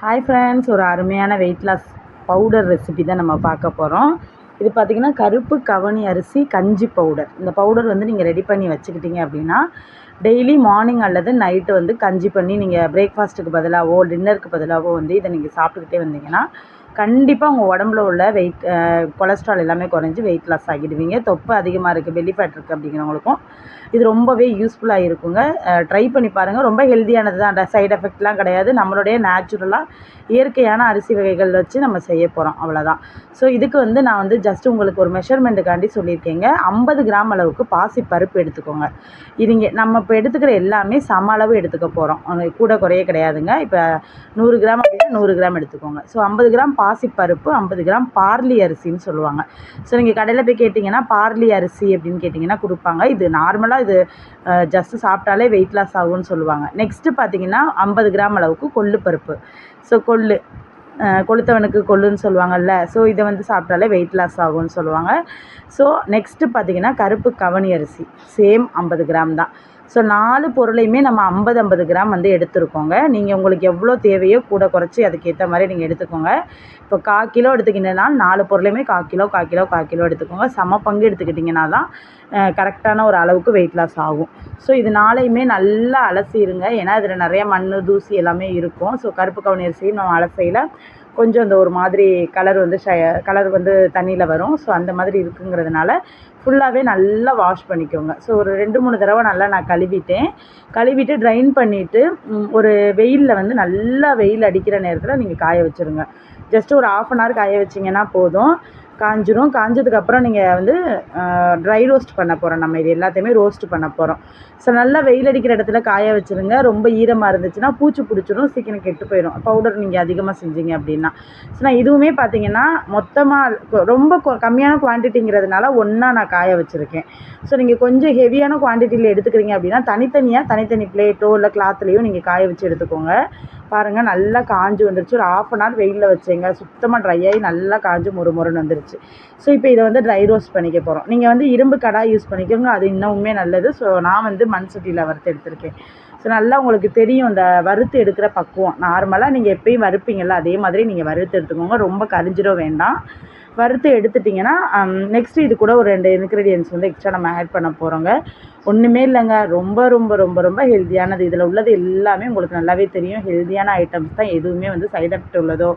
Hi friends ஒரு அருமையான weight loss powder recipe தான் நம்ம பார்க்க போகிறோம் இது பார்த்திங்கன்னா கருப்பு கவனி அரிசி கஞ்சி பவுடர் இந்த பவுடர் வந்து நீங்கள் ரெடி பண்ணி வச்சுக்கிட்டீங்க அப்படின்னா டெய்லி மார்னிங் அல்லது நைட்டு வந்து கஞ்சி பண்ணி நீங்கள் பிரேக்ஃபாஸ்ட்டுக்கு பதிலாகவோ டின்னருக்கு பதிலாகவோ வந்து இதை நீங்கள் சாப்பிட்டுக்கிட்டே வந்தீங்கன்னா கண்டிப்பாக உங்கள் உடம்புல உள்ள வெயிட் கொலஸ்ட்ரால் எல்லாமே குறைஞ்சி வெயிட் லாஸ் ஆகிடுவீங்க. தொப்பு அதிகமாக இருக்குது பெல்லி ஃபேட் இருக்குது அப்படிங்கிறவங்களுக்கும் இது ரொம்பவே யூஸ்ஃபுல்லாக இருக்குங்க. ட்ரை பண்ணி பாருங்கள் ரொம்ப ஹெல்த்தியானது தான் சைட் எஃபெக்ட்லாம் கிடையாது. நம்மளுடைய நேச்சுரலாக இயற்கையான அரிசி வகைகள் வச்சு நம்ம செய்ய போகிறோம் அவ்வளோதான் ஸோ இதுக்கு வந்து நான் வந்து ஜஸ்ட் உங்களுக்கு ஒரு மெஷர்மெண்ட்டுக்காண்டி சொல்லியிருக்கேங்க. ஐம்பது கிராம் அளவுக்கு பாசி பருப்பு எடுத்துக்கோங்க. இதுங்க நம்ம இப்போ எடுத்துக்கிற எல்லாமே சம அளவு எடுத்துக்க போகிறோம் கூட குறைய கிடையாதுங்க. இப்போ நூறு கிராம் அப்படின்னா நூறு கிராம் எடுத்துக்கோங்க. ஸோ ஐம்பது கிராம் பாசிப்பருப்பு ஐம்பது கிராம் பார்லி அரிசின்னு சொல்லுவாங்க. ஸோ நீங்கள் கடையில் போய் கேட்டிங்கன்னா பார்லி அரிசி அப்படின்னு கேட்டிங்கன்னா கொடுப்பாங்க. இது நார்மலாக இது ஜஸ்ட்டு சாப்பிட்டாலே வெயிட் லாஸ் ஆகும்னு சொல்லுவாங்க. நெக்ஸ்ட்டு பார்த்தீங்கன்னா ஐம்பது கிராம் அளவுக்கு கொள்ளு பருப்பு. ஸோ கொள்ளு கொளுத்தவனுக்கு கொள்ளுன்னு சொல்லுவாங்கல்ல. ஸோ இதை வந்து சாப்பிட்டாலே வெயிட் லாஸ் ஆகும்னு சொல்லுவாங்க. ஸோ நெக்ஸ்ட்டு பார்த்திங்கன்னா கருப்பு கவனி அரிசி. சேம் ஐம்பது கிராம் தான். ஸோ நாலு பொருளையுமே நம்ம ஐம்பது ஐம்பது கிராம் வந்து எடுத்துருக்கோங்க. நீங்கள் உங்களுக்கு எவ்வளோ தேவையோ கூட குறைச்சி அதுக்கேற்ற மாதிரி நீங்கள் எடுத்துக்கோங்க. இப்போ கால் கிலோ எடுத்துக்கிட்டீங்கன்னா நாலு பொருளையுமே கால் கிலோ கால் கிலோ கால் கிலோ எடுத்துக்கோங்க. சம பங்கு எடுத்துக்கிட்டிங்கன்னா தான் கரெக்டான ஒரு அளவுக்கு வெயிட் லாஸ் ஆகும். ஸோ இது நாளையுமே நல்லா அலசிடுங்க ஏன்னா இதில் நிறைய மண் தூசி எல்லாமே இருக்கும். ஸோ கருப்பு கவுனி அரிசியும் நம்ம அலசையில் கொஞ்சம் அந்த ஒரு மாதிரி கலர் வந்து ஷ கலர் வந்து தண்ணியில் வரும். ஸோ அந்த மாதிரி இருக்குங்கிறதுனால ஃபுல்லாகவே நல்லா வாஷ் பண்ணிக்கோங்க. ஸோ ஒரு ரெண்டு மூணு தடவை நல்லா நான் கழுவிட்டேன். கழுவிட்டு ட்ரைன் பண்ணிவிட்டு ஒரு வெயிலில் வந்து நல்லா வெயில் அடிக்கிற நேரத்தில் நீங்கள் காய வச்சுருங்க. ஜஸ்ட் ஒரு ஆஃப் அன் ஹவர் காய வச்சிங்கன்னா போதும். காஞ்சிரும். காஞ்சதுக்கப்புறம் நீங்கள் வந்து ட்ரை ரோஸ்ட் பண்ண போகிறோம் நம்ம. இது எல்லாத்தையுமே ரோஸ்ட் பண்ண போகிறோம் ஸோ நல்லா வெயில் அடிக்கிற இடத்துல காய வச்சுருங்க. ரொம்ப ஈரமாக இருந்துச்சுன்னா பூச்சி பிடிச்சிரும் சீக்கிரம் கெட்டு போயிடும் பவுடர் நீங்கள் அதிகமாக செஞ்சீங்க அப்படின்னா. ஸோ நான் இதுவுமே பார்த்தீங்கன்னா மொத்தமாக ரொம்ப கம்மியான குவான்டிட்டிங்கிறதுனால ஒன்றா நான் காய வச்சுருக்கேன். ஸோ நீங்கள் கொஞ்சம் ஹெவியான குவான்டிட்டியில் எடுத்துக்கிறீங்க அப்படின்னா தனித்தனியாக தனித்தனி பிளேட்டோ இல்லை கிளாத்லேயோ நீங்கள் காய வச்சு எடுத்துக்கோங்க. பாருங்கள் நல்லா காஞ்சி வந்துருச்சு. ஒரு ஆஃப் அன் ஹவர் வெயிலில் வச்சேங்க. சுத்தமாக ட்ரை ஆகி நல்லா காஞ்சி மொறு மொறுன்னு வந்துருச்சு. ஸோ இப்போ இதை வந்து ட்ரை ரோஸ்ட் பண்ணிக்க போகிறோம் நீங்கள் வந்து இரும்பு கடாய் யூஸ் பண்ணிக்கோங்க. அது இன்னுமே நல்லது. ஸோ நான் வந்து மண் சட்டியில் வறுத்து எடுத்திருக்கேன். ஸோ நல்லா உங்களுக்கு தெரியும் இந்த வறுத்து எடுக்கிற பக்குவம். நார்மலாக நீங்கள் எப்பயும் வறுப்பீங்கள்ல அதே மாதிரி நீங்கள் வறுத்து எடுத்துக்கோங்க. ரொம்ப கரிஞ்சிட வேண்டாம். வறுத்து எடுத்துட்டிங்கன்னா நெக்ஸ்ட்டு இது கூட ஒரு ரெண்டு இன்க்ரீடியன்ஸ் வந்து எக்ஸ்ட்ரா நம்ம ஆட் பண்ண போகிறோங்க ஒன்றுமே இல்லைங்க. ரொம்ப ரொம்ப ரொம்ப ரொம்ப ஹெல்த்தியானது இதில் உள்ளது எல்லாமே உங்களுக்கு நல்லாவே தெரியும். ஹெல்த்தியான ஐட்டம்ஸ் தான் எதுவுமே வந்து சைட் எஃபெக்ட் உள்ளதோ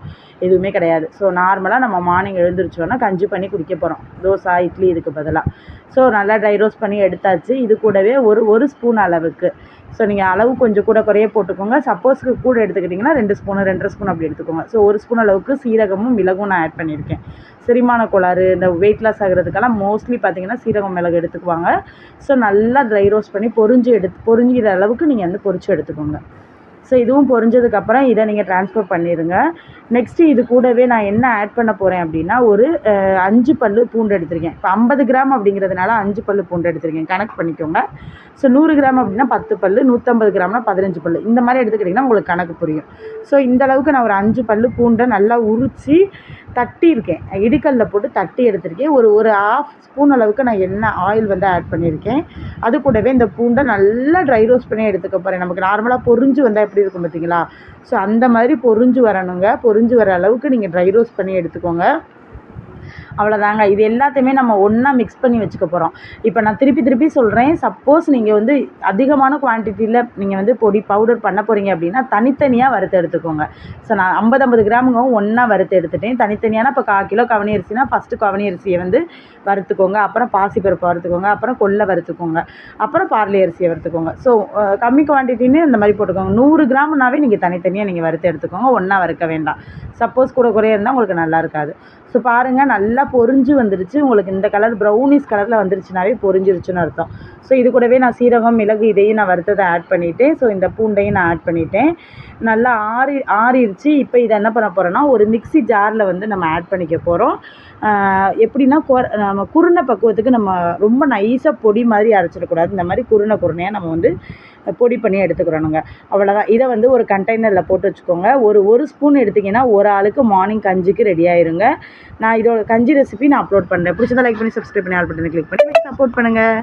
எதுவுமே கிடையாது. ஸோ நார்மலாக நம்ம மார்னிங் எழுந்திரிச்சோன்னா கஞ்சி பண்ணி குடிக்க போகிறோம் தோசை இட்லி இதுக்கு பதிலாக ஸோ நல்லா ட்ரை ரோஸ்ட் பண்ணி எடுத்தாச்சு. இது கூடவே ஒரு ஒரு ஸ்பூன் அளவுக்கு. ஸோ நீங்கள் அளவு கொஞ்சம் கூட குறைய போட்டுக்கோங்க. சப்போஸ்க்கு கூட எடுத்துக்கிட்டிங்கன்னா ரெண்டு ஸ்பூனு ரெண்டரை ஸ்பூன் அப்படி எடுத்துக்கோங்க. ஸோ ஒரு ஸ்பூன் அளவுக்கு சீரகமும் மிளகும் நான் ஆட் பண்ணியிருக்கேன். செரிமான கோளாறு இந்த வெயிட் லாஸ் ஆகிறதுக்கெல்லாம் மோஸ்ட்லி பார்த்தீங்கன்னா சீரகம் மிளகு எடுத்துக்குவாங்க. ஸோ நல்ல நல்லா ட்ரை ரோஸ்ட் பண்ணி பொறிஞ்சு எடுத்து பொறிஞ்சிக்கிற அளவுக்கு நீங்கள் வந்து பொறிச்சு எடுத்துக்கோங்க. ஸோ இதுவும் பொரிஞ்சதுக்கப்புறம் இதை நீங்கள் ட்ரான்ஸ்ஃபர் பண்ணிடுங்க நெக்ஸ்ட்டு இது கூடவே நான் என்ன ஆட் பண்ண போகிறேன் அப்படின்னா ஒரு அஞ்சு பல் பூண்டு எடுத்திருக்கேன். இப்போ ஐம்பது கிராம் அப்படிங்கிறதுனால அஞ்சு பல் பூண்டு எடுத்திருக்கேன். கணக்கு பண்ணிக்கோங்க. ஸோ நூறு கிராம் அப்படின்னா பத்து பல் நூற்றம்பது கிராம்னா பதினஞ்சு பல் இந்த மாதிரி எடுத்துக்கிட்டிங்கன்னா உங்களுக்கு கணக்கு புரியும். ஸோ இந்தளவுக்கு நான் ஒரு அஞ்சு பல் பூண்டை நல்லா உரித்து தட்டியிருக்கேன். இடிக்கல்லில் போட்டு தட்டி எடுத்திருக்கேன். ஒரு ஒரு ஆஃப் ஸ்பூன் அளவுக்கு நான் என்ன ஆயில் வந்து ஆட் பண்ணியிருக்கேன். அது கூடவே இந்த பூண்டை நல்லா ட்ரை ரோஸ்ட் பண்ணி எடுத்துக்க போகிறேன் நமக்கு நார்மலாக பொறிஞ்சு வந்தால் எப்படி இருக்கும் பார்த்தீங்களா? ஸோ அந்த மாதிரி பொறிஞ்சு வரணுங்க. பொறிஞ்சு வர அளவுக்கு நீங்கள் ட்ரை ரோஸ்ட் பண்ணி எடுத்துக்கோங்க. அவ்வளோதாங்க இது எல்லாத்தையுமே நம்ம ஒன்றா மிக்ஸ் பண்ணி வச்சுக்க போகிறோம் இப்போ நான் திருப்பி திருப்பி சொல்கிறேன் சப்போஸ் நீங்கள் வந்து அதிகமான குவான்டிட்டியில் நீங்கள் வந்து பொடி பவுடர் பண்ண போகிறீங்க அப்படின்னா தனித்தனியாக வறுத்து எடுத்துக்கோங்க. ஸோ நான் ஐம்பது ஐம்பது கிராமுங்க ஒன்றா வறுத்து எடுத்துட்டேன். தனித்தனியான இப்போ கால் கிலோ கவனி அரிசினா ஃபஸ்ட்டு கவனி அரிசியை வந்து வறுத்துக்கோங்க. அப்புறம் பாசிப்பருப்பு வறுத்துக்கோங்க. அப்புறம் கொல்லை வறுத்துக்கோங்க. அப்புறம் பார்லி அரிசியை வறுத்துக்கோங்க. ஸோ கம்மி குவான்டிட்டின்னு இந்த மாதிரி போட்டுக்கோங்க. நூறு கிராம்னாவே நீங்கள் தனித்தனியாக நீங்கள் வறுத்து எடுத்துக்கோங்க. ஒன்றா வறுக்க வேண்டாம். சப்போஸ் கூட குறைய இருந்தால் உங்களுக்கு நல்லா இருக்காது. ஸோ பாருங்கள் நல்லா பொறிஞ்சு வந்துருச்சு. உங்களுக்கு இந்த கலர் ப்ரௌனிஸ் கலரில் வந்துருச்சுனாவே பொறிஞ்சிருச்சுன்னு அர்த்தம். ஸோ இது கூடவே நான் சீரகம் மிளகு இதையும் நான் வறுத்ததை ஆட் பண்ணிவிட்டேன் ஸோ இந்த பூண்டையும் நான் ஆட் பண்ணிவிட்டேன் நல்லா ஆறி ஆறிடுச்சு இப்போ இதை என்ன பண்ண போகிறோன்னா ஒரு மிக்சி ஜாரில் வந்து நம்ம ஆட் பண்ணிக்க போகிறோம் எப்படின்னா நம்ம குருணை பக்குவத்துக்கு நம்ம ரொம்ப நைஸாக பொடி மாதிரி அரைச்சிடக்கூடாது. இந்த மாதிரி குருணை குருணையாக நம்ம வந்து பொடி பண்ணி எடுத்துக்கிறோனுங்க அவ்வளோதான் இதை வந்து ஒரு கண்டெய்னரில் போட்டு வச்சுக்கோங்க. ஒரு ஒரு ஸ்பூன் எடுத்திங்கன்னா ஒரு ஆளுக்கு மார்னிங் கஞ்சிக்கு ரெடி ஆயிருங்க. நான் இதோட கஞ்சி ரெசிபி நான் அப்லோட் பண்ணுறேன் பிடிச்சதை லைக் பண்ணி சப்ஸ்கிரைப் பண்ணி ஆல் பட்டனை கிளிக் பண்ணி சப்போர்ட் பண்ணுங்கள்